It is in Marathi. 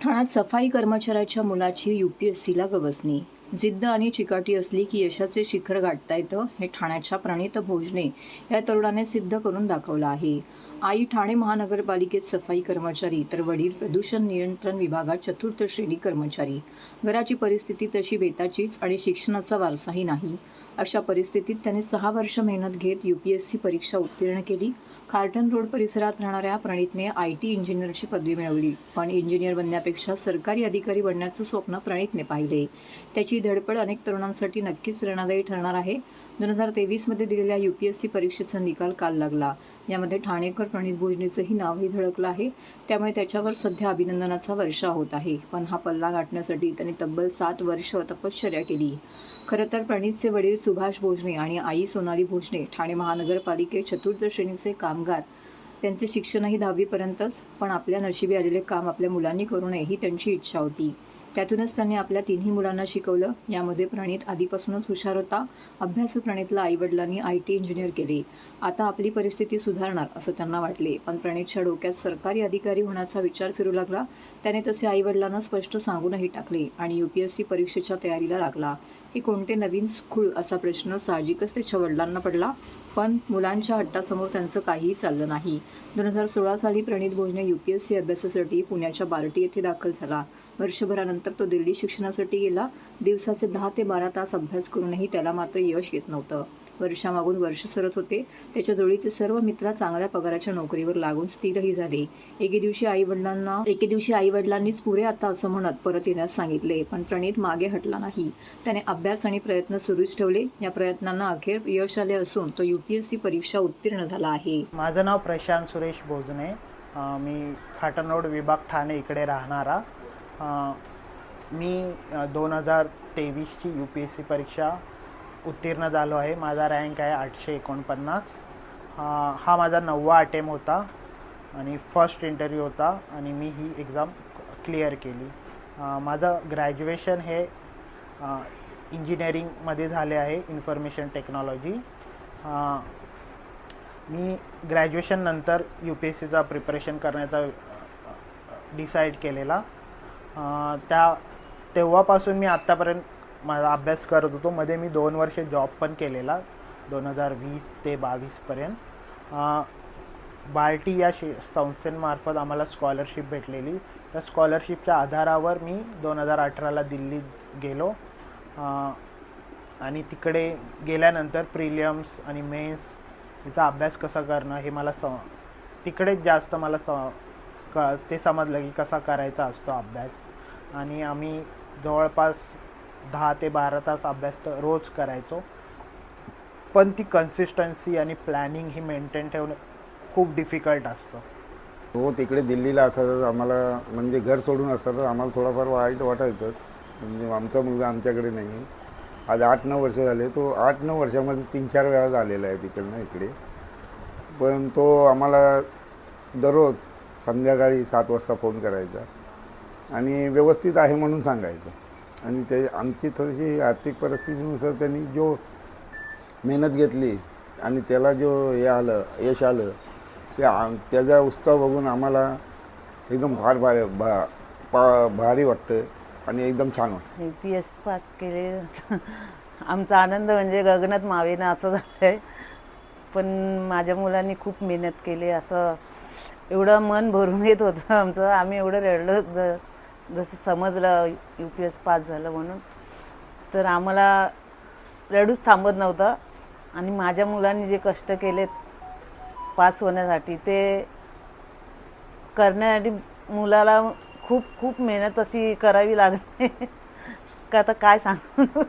ठाण्यात सफाई कर्मचाऱ्याच्या मुलाची यू पी एस सीला गवसणी जिद्द आणि चिकाटी असली की यशाचे शिखर गाठता येतं हे ठाण्याच्या प्रणित भोजने या तरुणाने सिद्ध करून दाखवलं आहे. आई ठाणे महानगरपालिकेत सफाई कर्मचारी तर वडील प्रदूषण नियंत्रण विभागात चतुर्थ श्रेणी कर्मचारी. घराची परिस्थिती तशी बेताचीच आणि शिक्षणाचा वारसाही नाही. अशा परिस्थितीत त्याने सहा वर्ष मेहनत घेत यू पी एस सी परीक्षा उत्तीर्ण केली. कार्टन रोड परिसरात राहणाऱ्या प्रणितने आय टी इंजिनियरची पदवी मिळवली पण इंजिनियर बनण्यापेक्षा सरकारी अधिकारी बनण्याचं स्वप्न प्रणितने पाहिले. त्याची धडपड अनेक तरुणांसाठी नक्कीच प्रेरणादायी ठरणार आहे. दोन हजार तेवीसमध्ये दिलेल्या यू पी एस सी परीक्षेचा निकाल काल लागला. यामध्ये ठाणेकर प्रणित भोजनेचंही नावही झळकलं आहे. त्यामुळे त्याच्यावर सध्या अभिनंदनाचा वर्षा होत आहे. पण हा पल्ला गाठण्यासाठी त्यांनी तब्बल सात वर्ष तपश्चर्या केली. खरं तर प्रणितचे वडील सुभाष भोजने आणि आई सोनाली भोजने ठाणे महानगरपालिकेत चतुर्थ श्रेणीचे कामगार त्यांचे शिक्षणही दहावीपर्यंतच पण आपल्या नशिबी आलेले काम आपल्या मुलांनी करू नये ही त्यांची इच्छा होती. त्यातूनच त्यांनी आपल्या तिन्ही मुलांना शिकवलं. यामध्ये प्रणित आधीपासूनच हुशार होता. अभ्यासू प्रणितला आईवडिलांनी आय टी इंजिनियर केले. आता आपली परिस्थिती सुधारणार असं त्यांना वाटले. पण प्रणितच्या डोक्यात सरकारी अधिकारी होण्याचा विचार फिरू लागला. त्याने तसे आईवडिलांना स्पष्ट सांगूनही टाकले आणि यू पी एस सी परीक्षेच्या तयारीला लागला. की कोणते नवीन स्कूल असा प्रश्न साहजिकच त्याच्या वडिलांना पडला. पण मुलांच्या हट्टासमोर त्यांचं काहीही चाललं नाही. दोन हजार सोळा साली Pranit Bhojane U P S C अभ्यासासाठी पुण्याच्या बार्टी येथे दाखल झाला. वर्षभरानंतर तो दिल्ली शिक्षणासाठी गेला. दिवसाचे दहा ते बारा तास अभ्यास करूनही त्याला मात्र यश येत नव्हतं. वर्षामागून वर्ष सरत होते. त्याच्या जोडीचे सर्व मित्र चांगल्या पगाराच्या नोकरीवर लागून स्थिरही झाले. एके दिवशी आई वडिलांना एके दिवशी आई वडिलांनीच पुरे आता असं म्हणत परत येण्यास सांगितले पण प्रणित मागे हटला नाही. त्याने अभ्यास आणि प्रयत्न सुरूच ठेवले. या प्रयत्नांना अखेर यश आले असून तो यू पी एस सी परीक्षा उत्तीर्ण झाला आहे. माझं नाव प्रशांत सुरेश भोजने मी फाटण रोड विभाग ठाणे इकडे राहणारा. मी दोन हजार तेवीसची यू पी एस सी परीक्षा उत्तीर्ण झालो आहे. माझा रँक आहे आठशे एकोणपन्नास. हा माझा नववा अटेम होता आणि फर्स्ट इंटरव्ह्यू होता आणि मी ही एक्झाम क्लिअर केली. माझं ग्रॅज्युएशन हे इंजिनिअरिंगमध्ये झाले आहे इन्फॉर्मेशन टेक्नॉलॉजी मी ग्रॅज्युएशननंतर यू पी एस सीचा प्रिपरेशन करण्याचा डिसाईड केलेला. त्या तेव्हापासून मी आत्तापर्यंत माझा अभ्यास करत होतो. मध्ये मी दोन वर्ष जॉब पण केलेला दोन हजार वीस ते बावीसपर्यंत बार्टी या शि संस्थेमार्फत आम्हाला स्कॉलरशिप भेटलेली. त्या स्कॉलरशिपच्या आधारावर मी दोन हजार अठराला दिल्लीत गेलो. आणि तिकडे गेल्यानंतर प्रिलियम्स आणि मेन्स याचा अभ्यास कसा करणं हे मला स तिकडेच जास्त मला स क ते समजलं की कसा करायचा असतो अभ्यास. आणि आम्ही जवळपास दहा ते बारा तास अभ्यास तर रोज करायचो. पण ती कन्सिस्टन्सी आणि प्लॅनिंग ही मेंटेन ठेवणं खूप डिफिकल्ट असतं. हो तिकडे दिल्लीला असायचं आम्हाला म्हणजे घर सोडून असायचं आम्हाला थोडाफार वाईट वाटायचं. म्हणजे आमचा मुलगा आमच्याकडे नाही. आज आठ नऊ वर्ष झाले तो आठ नऊ वर्षामध्ये तीन चार वेळा झालेला आहे तिकडनं इकडे. पण तो आम्हाला दररोज संध्याकाळी सात वाजता फोन करायचा. आणि व्यवस्थित आहे म्हणून सांगायचं. आणि ते आमची थोडीशी आर्थिक परिस्थितीनुसार त्यांनी जो मेहनत घेतली आणि त्याला जो हे आलं यश आलं ते त्याचा उत्साह बघून आम्हाला एकदम फार भारी भा पा भारी वाटतं आणि एकदम छान वाटतं यू पी एस पास केले. आमचा आनंद म्हणजे गगनात मावेनं असं झालं आहे पण माझ्या मुलांनी खूप मेहनत केली. असं एवढं मन भरून येत होतं आमचं. आम्ही एवढं रडलो जर जसं समजलं यू पी एस पास झालं म्हणून. तर आम्हाला रडूच थांबत नव्हतं. आणि माझ्या मुलांनी जे कष्ट केलेत पास होण्यासाठी ते करण्यासाठी मुलाला खूप खूप मेहनत अशी करावी लागते. का आता काय सांगू?